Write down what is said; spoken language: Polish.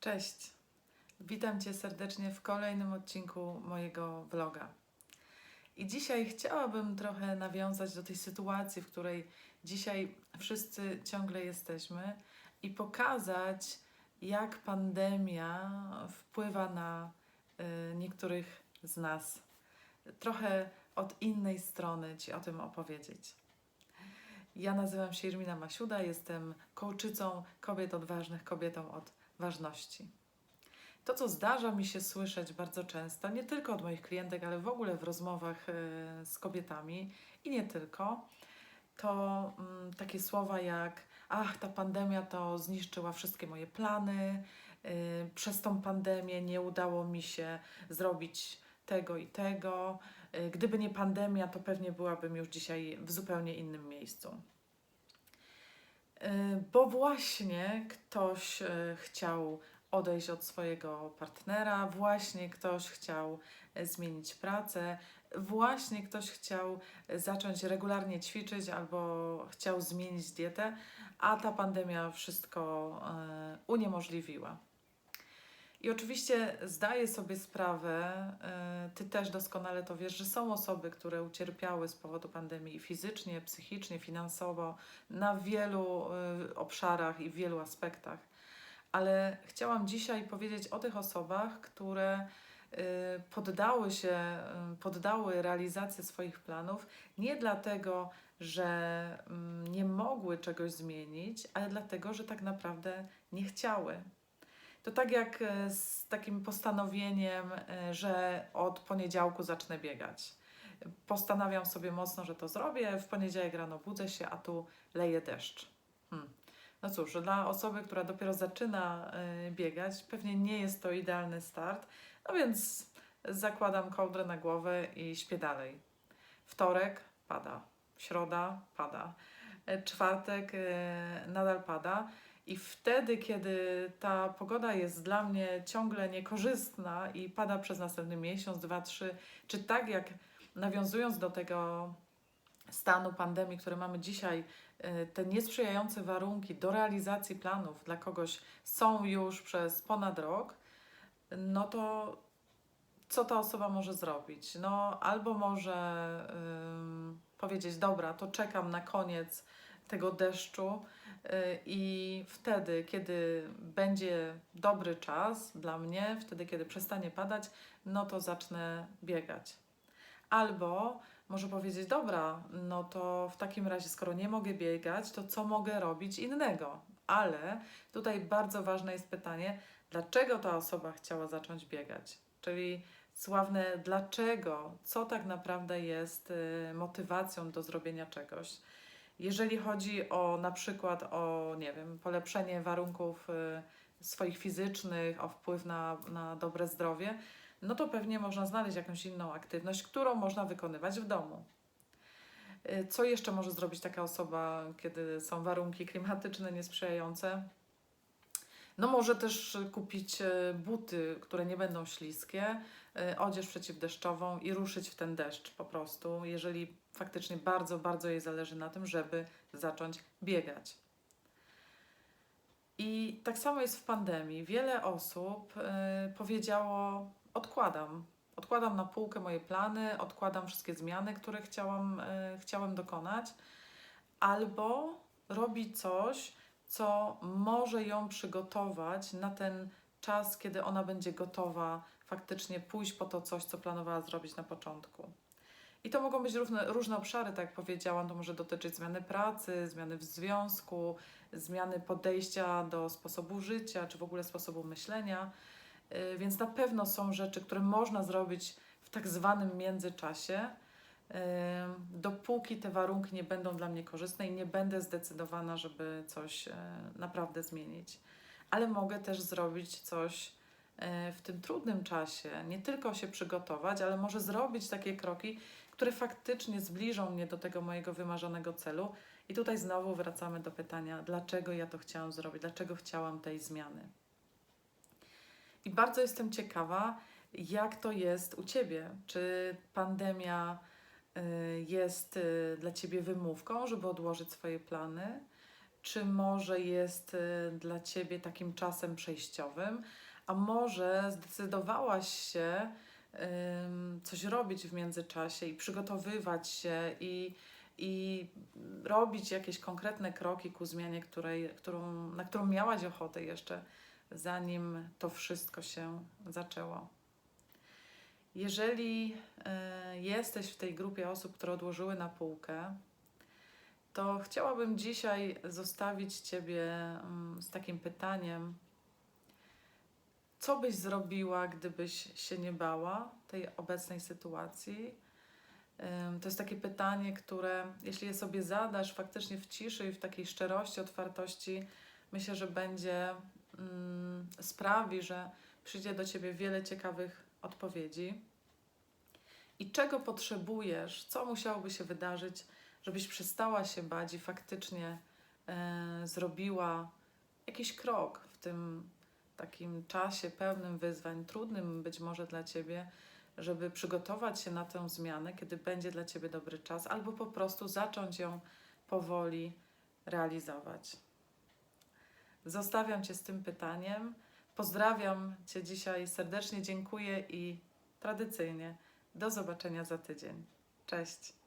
Cześć. Witam Cię serdecznie w kolejnym odcinku mojego vloga. I dzisiaj chciałabym trochę nawiązać do tej sytuacji, w której dzisiaj wszyscy ciągle jesteśmy i pokazać, jak pandemia wpływa na y, niektórych z nas. Trochę od innej strony Ci o tym opowiedzieć. Ja nazywam się Irmina Masiuda, jestem kołczycą kobiet odważnych, kobietą od ważności. To, co zdarza mi się słyszeć bardzo często, nie tylko od moich klientek, ale w ogóle w rozmowach e, z kobietami i nie tylko, to mm, takie słowa jak: Ach, ta pandemia to zniszczyła wszystkie moje plany, y, przez tą pandemię nie udało mi się zrobić tego i tego. Y, Gdyby nie pandemia, to pewnie byłabym już dzisiaj w zupełnie innym miejscu. Y, Bo właśnie ktoś y, chciał odejść od swojego partnera, właśnie ktoś chciał y, zmienić pracę, właśnie ktoś chciał zacząć regularnie ćwiczyć albo chciał zmienić dietę, a ta pandemia wszystko uniemożliwiła. I oczywiście zdaję sobie sprawę, y, ty też doskonale to wiesz, że są osoby, które ucierpiały z powodu pandemii fizycznie, psychicznie, finansowo, na wielu y, obszarach i w wielu aspektach. Ale chciałam dzisiaj powiedzieć o tych osobach, które y, poddały się, poddały realizację swoich planów nie dlatego, że mm, nie mogły czegoś zmienić, ale dlatego, że tak naprawdę nie chciały. To tak jak e, z takim postanowieniem, e, że od poniedziałku zacznę biegać. Postanawiam sobie mocno, że to zrobię. W poniedziałek rano budzę się, a tu leje deszcz. Hmm. No cóż, dla osoby, która dopiero zaczyna e, biegać, pewnie nie jest to idealny start, no więc zakładam kołdrę na głowę i śpię dalej. Wtorek pada, środa pada, czwartek nadal pada. I wtedy, kiedy ta pogoda jest dla mnie ciągle niekorzystna i pada przez następny miesiąc, dwa, trzy, czy tak jak nawiązując do tego stanu pandemii, który mamy dzisiaj, y, te niesprzyjające warunki do realizacji planów dla kogoś są już przez ponad rok, no to co ta osoba może zrobić? No, albo może ym, powiedzieć: Dobra, to czekam na koniec tego deszczu, y, i wtedy, kiedy będzie dobry czas dla mnie, wtedy, kiedy przestanie padać, no to zacznę biegać. Albo może powiedzieć: Dobra, no to w takim razie, skoro nie mogę biegać, to co mogę robić innego? Ale tutaj bardzo ważne jest pytanie, dlaczego ta osoba chciała zacząć biegać? Czyli sławne dlaczego, co tak naprawdę jest y, motywacją do zrobienia czegoś. Jeżeli chodzi o na przykład o, nie wiem, polepszenie warunków y, swoich fizycznych, o wpływ na, na dobre zdrowie, no to pewnie można znaleźć jakąś inną aktywność, którą można wykonywać w domu. Y, Co jeszcze może zrobić taka osoba, kiedy są warunki klimatyczne niesprzyjające? No może też kupić y, buty, które nie będą śliskie, odzież przeciwdeszczową i ruszyć w ten deszcz po prostu, jeżeli faktycznie bardzo, bardzo jej zależy na tym, żeby zacząć biegać. I tak samo jest w pandemii. Wiele osób y, powiedziało: Odkładam. Odkładam na półkę moje plany, odkładam wszystkie zmiany, które chciałam, y, chciałem dokonać, albo robi coś, co może ją przygotować na ten czas, kiedy ona będzie gotowa faktycznie pójść po to coś, co planowała zrobić na początku. I to mogą być różne, różne obszary, tak jak powiedziałam, to może dotyczyć zmiany pracy, zmiany w związku, zmiany podejścia do sposobu życia, czy w ogóle sposobu myślenia. Yy, Więc na pewno są rzeczy, które można zrobić w tak zwanym międzyczasie, yy, dopóki te warunki nie będą dla mnie korzystne i nie będę zdecydowana, żeby coś yy, naprawdę zmienić. Ale mogę też zrobić coś w tym trudnym czasie, nie tylko się przygotować, ale może zrobić takie kroki, które faktycznie zbliżą mnie do tego mojego wymarzonego celu. I tutaj znowu wracamy do pytania, dlaczego ja to chciałam zrobić, dlaczego chciałam tej zmiany. I bardzo jestem ciekawa, jak to jest u Ciebie. Czy pandemia y, jest y, dla Ciebie wymówką, żeby odłożyć swoje plany? czy może jest y, dla ciebie takim czasem przejściowym, a może zdecydowałaś się coś robić w międzyczasie i przygotowywać się i, i robić jakieś konkretne kroki ku zmianie, której, którą, na którą miałaś ochotę jeszcze, zanim to wszystko się zaczęło. Jeżeli y, jesteś w tej grupie osób, które odłożyły na półkę, to chciałabym dzisiaj zostawić Ciebie mm, z takim pytaniem: co byś zrobiła, gdybyś się nie bała tej obecnej sytuacji? To jest takie pytanie, które jeśli je sobie zadasz faktycznie w ciszy i w takiej szczerości, otwartości, myślę, że będzie mm, sprawi, że przyjdzie do ciebie wiele ciekawych odpowiedzi. I czego potrzebujesz, co musiałoby się wydarzyć, żebyś przestała się bać i faktycznie e, zrobiła jakiś krok w tym takim czasie pełnym wyzwań, trudnym być może dla ciebie, żeby przygotować się na tę zmianę, kiedy będzie dla ciebie dobry czas, albo po prostu zacząć ją powoli realizować. Zostawiam Cię z tym pytaniem. Pozdrawiam Cię dzisiaj serdecznie, dziękuję i tradycyjnie do zobaczenia za tydzień. Cześć.